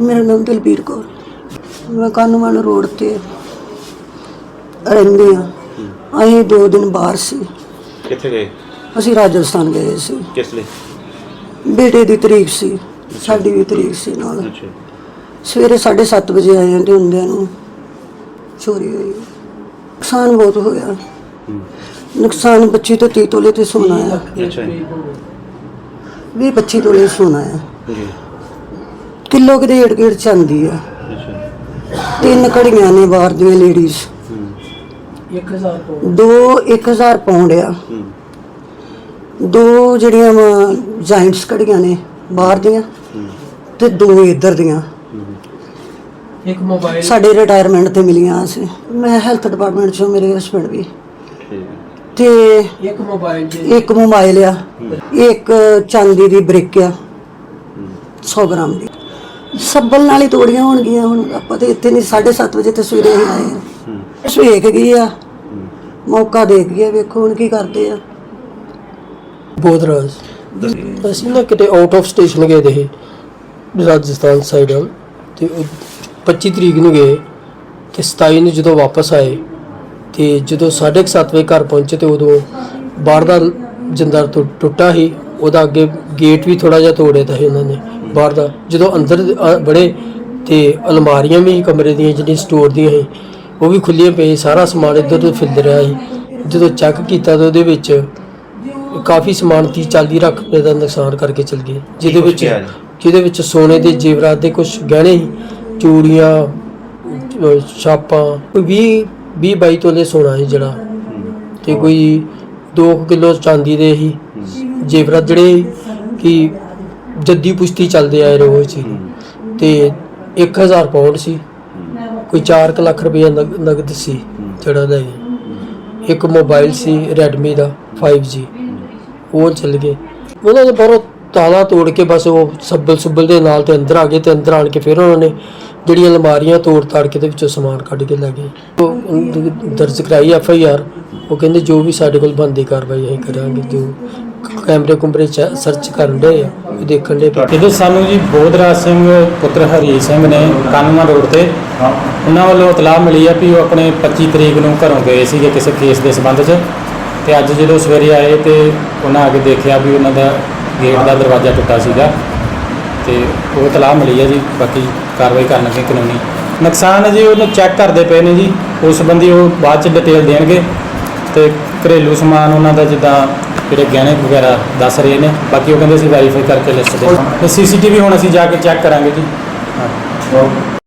ਮੇਰਾ ਨਾਮ ਦਲਬੀਰ ਕੌਰ। ਮੈਂ ਕਾਨੂੰਨ ਰੋਡ ਤੇ ਰਹਿੰਦੇ ਆ ਅਸੀਂ ਦੋ ਦਿਨ ਬਾਹਰ ਸੀ। ਕਿੱਥੇ ਗਏ? ਅਸੀਂ ਰਾਜਸਥਾਨ ਗਏ ਸੀ। ਕਿਸ ਲਈ? ਬੇਟੇ ਦੀ ਤਰੀਕ ਸੀ। ਸਾਡੀ ਵੀ ਤਰੀਕ ਸੀ ਨਾਲ। ਅੱਛਾ। ਸਵੇਰੇ 7:30 ਵਜੇ ਆਏ ਹਾਂ ਤੇ ਹੁੰਦਿਆਂ ਨੂੰ ਚੋਰੀ ਹੋਈ। ਨੁਕਸਾਨ ਬਹੁਤ ਹੋਇਆ। ਹੂੰ। ਨੁਕਸਾਨ 25 ਤੋਂ 30 ਤੋਲੇ ਤੇ ਸੋਨਾ ਆ ਅੱਛਾ ਜੀ। 20 25 ਤੋਲੇ ਸੋਨਾ ਆ ਜੀ। ਕਿਲੋ ਕਿਤੇ ਏੜ ਗੇੜ ਚਾਂਦੀ ਆ। ਤਿੰਨ ਘੜੀਆਂ ਨੇ ਬਾਹਰ ਦੀਆਂ ਲੇਡੀਜ਼ ਹੂੰ। ਦੋ 1000 ਪਾਉਂਡ ਆ। ਦੋ ਜਿਹੜੀਆਂ ਜਾਇੰਟਸ ਘੜੀਆਂ ਨੇ ਬਾਹਰ ਦੀਆਂ ਤੇ ਦੋ ਇੱਧਰ ਦੀਆਂ। ਇੱਕ ਮੋਬਾਈਲ ਸਾਡੇ ਰਿਟਾਇਰਮੈਂਟ ਤੇ ਮਿਲੀਆਂ ਸੀ। ਮੈਂ ਹੈਲਥ ਡਿਪਾਰਟਮੈਂਟ ਚੋਂ ਮੇਰੇ ਹਸਬੰਡ ਵੀ। ਠੀਕ ਹੈ। ਤੇ ਇੱਕ ਮੋਬਾਈਲ ਇੱਕ ਮੋਬਾਈਲ ਆ। ਇੱਕ ਚਾਂਦੀ ਦੀ ਬ੍ਰਿਕ ਆ। ਹੂੰ। 100 ਗ੍ਰਾਮ ਦੀ। ਸੱਬਲ ਨਾਲ ਹੀ ਤੋੜੀਆਂ ਹੋਣਗੀਆਂ ਹੁਣ ਆਪਾਂ ਤੇ ਇੱਥੇ ਨਹੀਂ 7:30 ਵਜੇ ਤੇ ਸਵੇਰੇ ਹੀ ਆਏ ਆ ਹੂੰ। ਬਸ ਵੇਖ ਗਈ ਆ। ਹੂੰ। ਮੌਕਾ ਦੇਖ ਗਿਆ ਵੇਖੋ ਹੁਣ ਕੀ ਕਰਦੇ ਆ। ਬੋਧਰਾਜ ਦੱਸੋ। ਅਸੀਂ ਨਾ ਕਿਤੇ ਆਊਟ ਆਫ ਸਟੇਸ਼ਨ ਗਏ ਦੇ ਰਾਜਸਥਾਨ ਸਾਈਡ ਤੇ ਉਹ 25 ਤਰੀਕ ਨੂੰ ਗਏ ਤੇ 27 ਨੂੰ ਜਦੋਂ ਵਾਪਸ ਆਏ ਤੇ ਜਦੋਂ 7:30 ਵਜੇ ਘਰ ਪਹੁੰਚੇ ਤੇ ਉਦੋਂ ਬਾਹਰ ਦਾ ਜੰਦਰ ਟੁੱਟਾ ਸੀ ਉਹਦਾ ਅੱਗੇ ਗੇਟ ਵੀ ਥੋੜਾ ਜਿਹਾ ਤੋੜਿਆ ਤਾਂ ਸੀ ਉਹਨਾਂ ਨੇ। ਬਾਹਰ ਦਾ ਜਦੋਂ ਅੰਦਰ ਬੜੇ ਤੇ ਅਲਮਾਰੀਆਂ ਵੀ ਕਮਰੇ ਦੀਆਂ ਜਿਹੜੀਆਂ ਸਟੋਰ ਦੀਆਂ ਸੀ ਉਹ ਵੀ ਖੁੱਲੀਆਂ ਪਈ ਸਾਰਾ ਸਮਾਨ ਇੱਧਰ ਉੱਧਰ ਫਿਰਦ ਰਿਹਾ ਸੀ। ਜਦੋਂ ਚੈੱਕ ਕੀਤਾ ਤਾਂ ਉਹਦੇ ਵਿੱਚ ਕਾਫੀ ਸਮਾਨ 30 40 ਲੱਖ ਰੁਪਏ ਦਾ ਨੁਕਸਾਨ ਕਰਕੇ ਚਲ ਗਏ ਜਿਹਦੇ ਵਿੱਚ? ਜਿਹਦੇ ਵਿੱਚ ਸੋਨੇ ਦੇ ਜੇਵਰਾਤ ਦੇ ਕੁਝ ਗਹਿਣੇ ਸੀ ਚੂੜੀਆਂ ਛਾਪਾਂ ਕੋਈ 20 20 22 ਤੋਲੇ ਸੋਨਾ ਸੀ ਜਿਹੜਾ। ਤੇ ਕੋਈ 2 ਕਿਲੋ ਚਾਂਦੀ ਦੇ ਸੀ ਹੂੰ। ਜੇਵਰਾਤ ਜਿਹੜੇ ਕਿ ਜੱਦੀ ਪੁਸ਼ਤੀ ਚੱਲਦੇ ਆਏ ਰੋਜ਼ ਸੀ। ਹੂੰ। ਤੇ 1000 ਪਾਉਂਡ ਸੀ। ਕੋਈ 4 ਲੱਖ ਰੁਪਏ ਨਗ- ਨਗਦ ਸੀ ਜਿਹੜਾ ਲੈ ਗਏ। ਇੱਕ ਮੋਬਾਈਲ ਸੀ Redmi ਦਾ 5G ਉਹ ਚੱਲ ਗਏ। ਉਹਨਾਂ ਦੇ ਬਾਹਰੋਂ ਤਾਲਾ ਤੋੜ ਕੇ ਬਸ ਉਹ ਸੱਬਲ ਸੁੱਬਲ ਦੇ ਨਾਲ ਤੇ ਅੰਦਰ ਆ ਗਏ ਤੇ ਅੰਦਰ ਆਣ ਕੇ ਫਿਰ ਉਹਨਾਂ ਨੇ ਜਿਹੜੀਆਂ ਅਲਮਾਰੀਆਂ ਤੋੜ ਤਾੜ ਕੇ ਤੇ ਵਿੱਚੋਂ ਸਮਾਨ ਕੱਢ ਕੇ ਲੈ ਗਏ। ਉਹ ਦਰਜ ਕਰਾਈ ਐਫ ਆਈ ਆਰ। ਉਹ ਕਹਿੰਦੇ ਜੋ ਵੀ ਸਾਡੇ ਕੋਲ ਬੰਦੀ ਕਾਰਵਾਈ ਅਸੀਂ ਕਰਾਂਗੇ ਜੋ ਕੈਮਰੇ ਚ ਸਰਚ ਕਰਨ ਦੇ ਦੇਖਣ ਦੇ ਇਹਦੇ ਸਾਨੂੰ ਜੀ ਬੋਧਰਾਜ ਸਿੰਘ ਪੁੱਤਰ ਹਰੀ ਸਿੰਘ ਨੇ ਕਾਨੂੰਨਾ ਰੋਡ ਤੇ। ਉਹਨਾਂ ਵੱਲੋਂ ਇਤਲਾਹ ਮਿਲੀ ਆ ਵੀ ਉਹ ਆਪਣੇ 25 ਤਰੀਕ ਨੂੰ ਘਰੋਂ ਗਏ ਸੀਗੇ ਕਿਸੇ ਕੇਸ ਦੇ ਸੰਬੰਧ 'ਚ। ਤੇ ਅੱਜ ਜਦੋਂ ਸਵੇਰੇ ਆਏ ਤੇ ਉਹਨਾਂ ਆ ਕੇ ਦੇਖਿਆ ਵੀ ਉਹਨਾਂ ਦਾ ਗੇਟ ਦਾ ਦਰਵਾਜ਼ਾ ਟੁੱਟਾ ਸੀਗਾ। ਤੇ ਉਹ ਇਤਲਾਹ ਮਿਲੀ ਆ ਜੀ ਬਾਕੀ ਕਾਰਵਾਈ ਕਰਨਗੇ ਕਾਨੂੰਨੀ। ਨੁਕਸਾਨ ਜੀ ਉਹਨੂੰ ਚੈੱਕ ਕਰਦੇ ਪਏ ਨੇ ਜੀ। ਉਸ ਸੰਬੰਧੀ ਉਹ ਬਾਅਦ ਚ ਡਿਟੇਲ ਦੇਣਗੇ। ਤੇ ਘਰੇਲੂ ਸਮਾਨ ਉਹਨਾਂ ਦਾ ਜਿੱਦਾਂ ਜਿਹੜੇ ਗਹਿਣੇ ਵਗੈਰਾ ਦੱਸ ਰਹੇ ਨੇ, ਬਾਕੀ ਉਹ ਕਹਿੰਦੇ ਅਸੀਂ ਵੈਰੀਫਾਈ ਕਰਕੇ ਲਿਸਟ ਦੇ ਤੇ ਸੀਸੀਟੀਵੀ ਹੁਣ ਅਸੀਂ ਜਾ ਕੇ ਚੈੱਕ ਕਰਾਂਗੇ ਜੀ। ਹਾਂ।